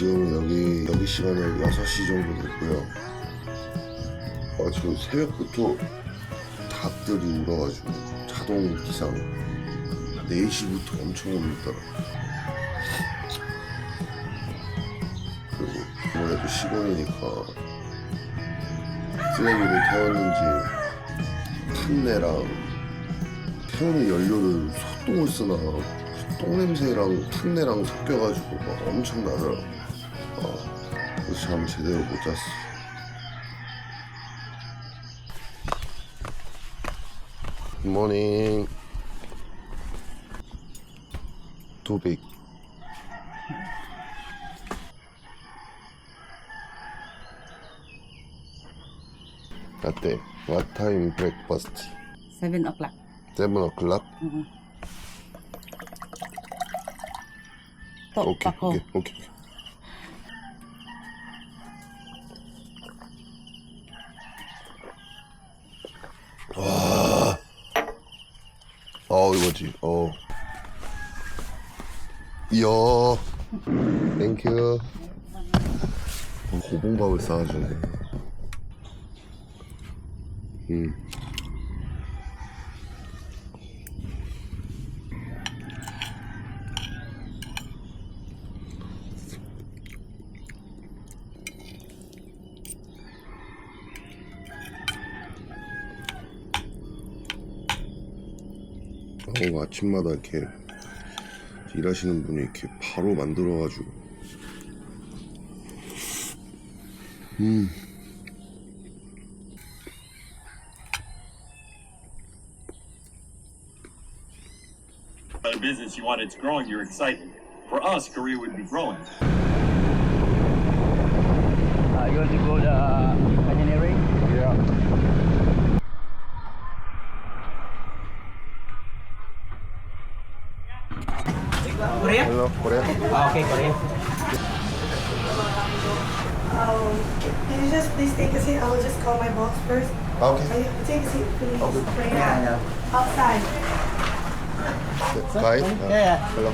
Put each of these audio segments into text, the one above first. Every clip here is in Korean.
지금 여기 여기 시간에 6시 정도 됐고요. 아 지금 새벽부터 닭들이 울어가지고 자동 기상 4시부터 엄청 옵니다. 그리고 아무래도 시골이니까 쓰레기를 태웠는지 탄내랑 태우는 연료를 소똥을 쓰나 똥 냄새랑 탄내랑 섞여가지고 막 엄청 나더라. 아, 그래서 잠 제대로 못 잤어. 굿모닝. 도빅. 라떼. What time breakfast? 7 o'clock. Seven o'clock? Tok 오케이. 오케이, 오케이. 이거지. 어. 이야. 땡큐. 어, 고봉밥을 쌓아주네. 음. 어, 아침마다 이렇게 일하시는 분이 이렇게 바로 만들어가지고 a business you wanted to growing, you're excited. For us, Korea would be growing. Uh, you want to go to uh, engineering? Yeah. ano, Korea. Ah, okay, Korea. Um, can you just please take a seat? I will just call my boss first. Ah, okay. Take a seat, please? Okay. Right. Yeah. Outside. Bye. Yeah. Hello.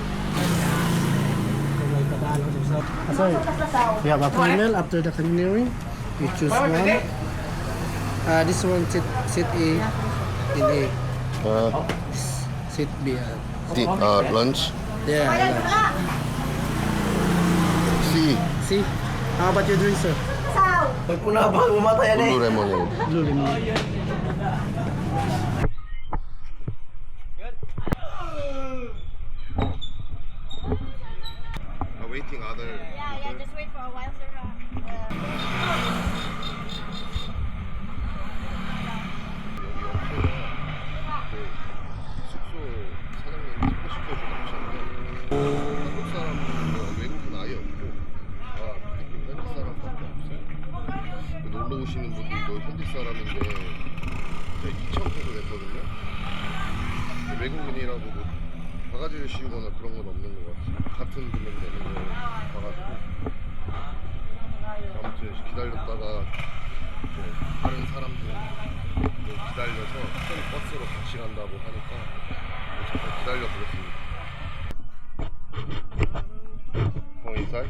Sorry. We have a panel after the canyoneering. You choose one. Uh, this one seat, seat A in A. Uh, oh. seat B. Uh, seat, oh, uh, lunch. Yeah. Si. See? How about your drink, sir? Pag muna ba, umatay yan eh. Blue Lemon yun. Blue Lemon. 거나 그런 건 없는 것 같아요 같은 금액 내는 거 봐가지고 아무튼 기다렸다가 이제 다른 사람들 기다려서 큰 버스로 같이 간다고 하니까 잠깐 기다려 보겠습니다. 어, 인사이?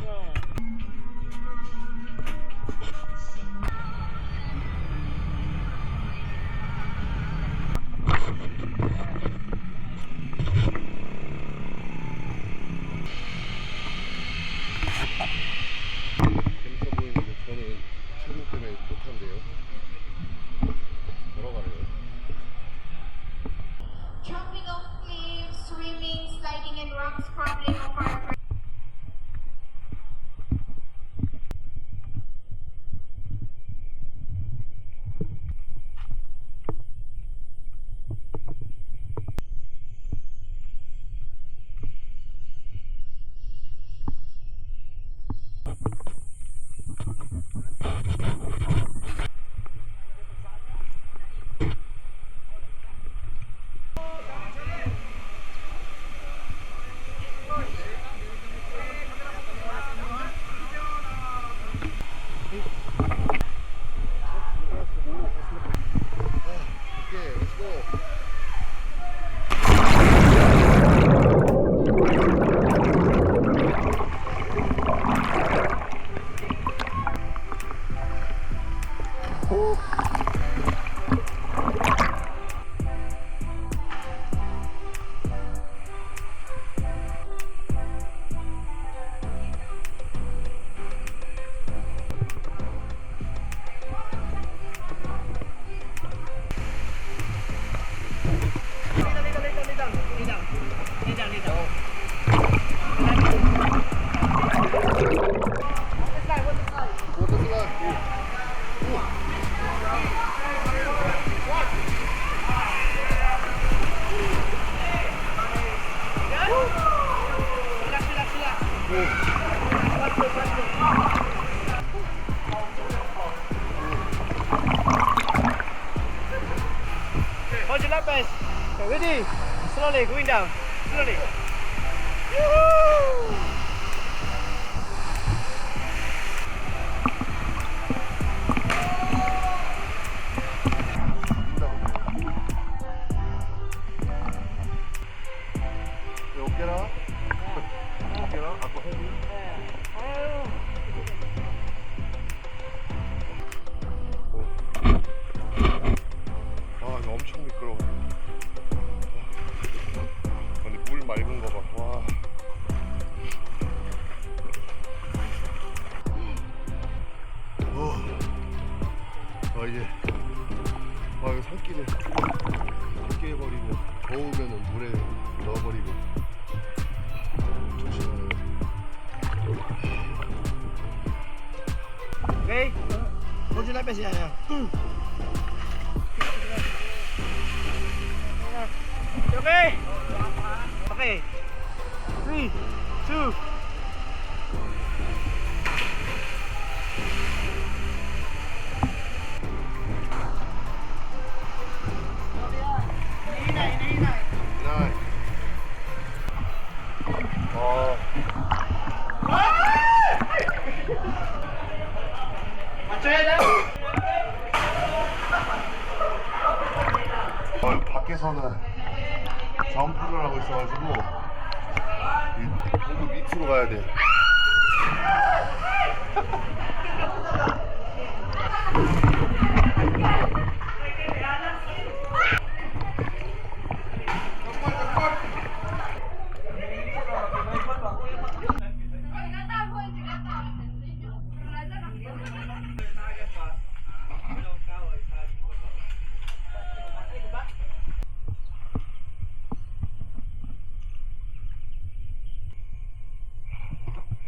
Hold your lap, guys. Ready? Slowly, going down. Slowly. Yoo-hoo! 맑은 거 봐와. 아 이제 아 이거 산길에 산길 해버리고 더우면은 물에 넣어버리고. your lap base. Yeah, yeah. Okay? Okay. Three, two, 어 어, 밖에서는 점프를 하고 있어가지고 이 보고 밑으로 가야 돼.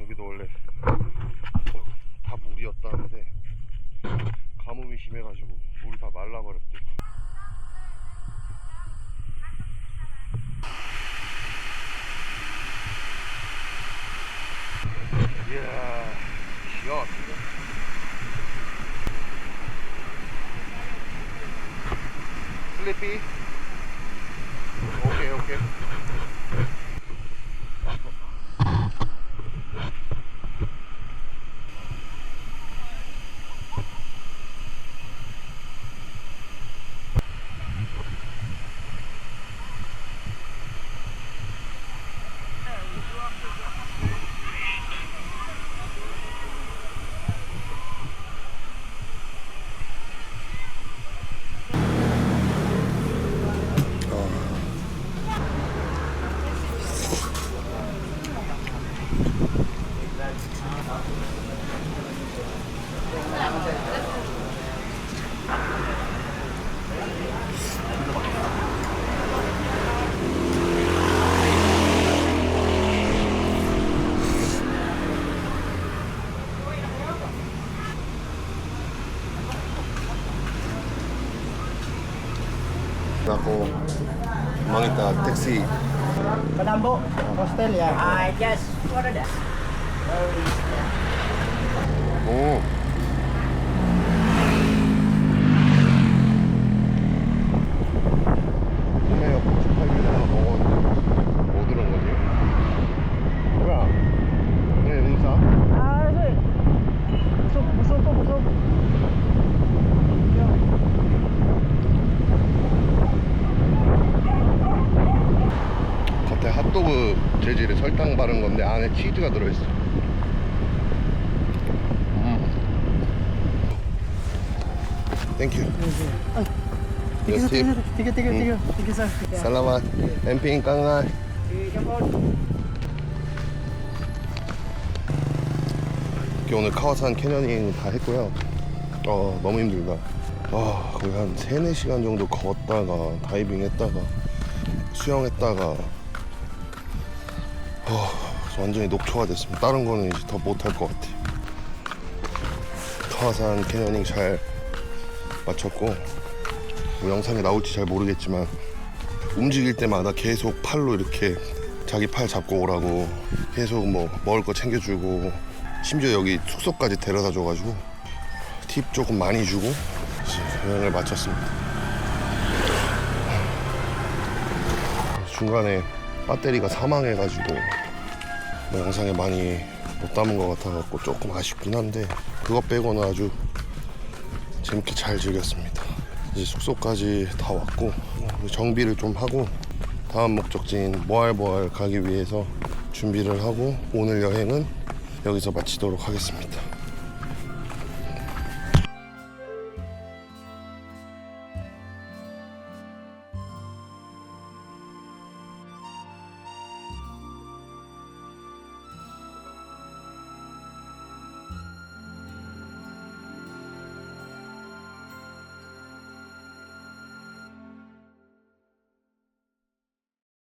여기도 원래 다 물이었다는데 가뭄이 심해가지고 물이 다 말라버렸대. 이야, 시원. 슬리피? 오케이, 오케이. Mangita taxi. Panambo, hostel, yeah. I just ordered that. 오. 꿈에 고추 팔기다가 먹었는데 뭐 들은 거지? 뭐야? 네? Ah, eh. Busog, busog ko, busog. 겉에 핫도그 재질의 설탕 바른 건데 안에 치즈가 들어있어. 음. 땡큐. Thank you, Yes, tip. thank you, thank you, thank you, you, sir. On. 이렇게 오늘 카와산 캐녀닝 다 했고요. 어, 너무 힘들다. 아, 거의 한 3, 4시간 정도 걷다가 다이빙 했다가 수영했다가 어, 완전히 녹초가 됐습니다. 다른 거는 이제 더 못할 것 같아요. 카와산 캐녀닝 잘 마쳤고 뭐 영상에 나올지 잘 모르겠지만 움직일 때마다 계속 팔로 이렇게 자기 팔 잡고 오라고 계속 뭐 먹을 거 챙겨주고 심지어 여기 숙소까지 데려다 줘가지고 팁 조금 많이 주고 여행을 마쳤습니다. 중간에 배터리가 사망해가지고 뭐 영상에 많이 못 담은 것 같아갖고 조금 아쉽긴 한데 그것 빼고는 아주 재밌게 잘 즐겼습니다. 이제 숙소까지 다 왔고 정비를 좀 하고 다음 목적지인 모알보알 가기 위해서 준비를 하고 오늘 여행은 여기서 마치도록 하겠습니다.